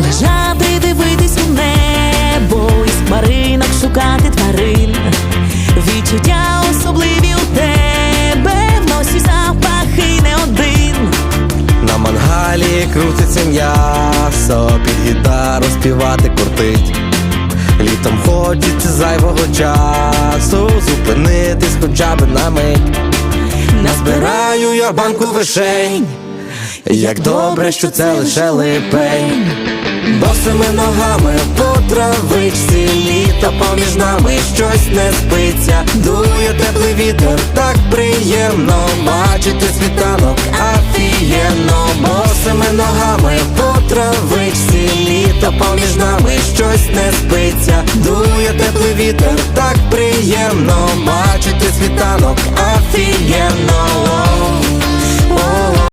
лежати, дивитись у небо І з шукати тварин, відчуття особливі у тебе В носі запахи не один. На мангалі крутиться м'ясо, під гітару співати куртить. Літом хочеться зайвого часу зупинитись хоча б на мить. Назбираю я банку вишень. Як добре, що це лише липень, босими ногами по травичці літо поміж нами щось не спиться, дує теплий вітер, так приємно бачити світанок, афієнно. Босими ногами по травичці літо поміж нами щось не спиться, дує теплий вітер, так приємно бачити світанок, афієнно.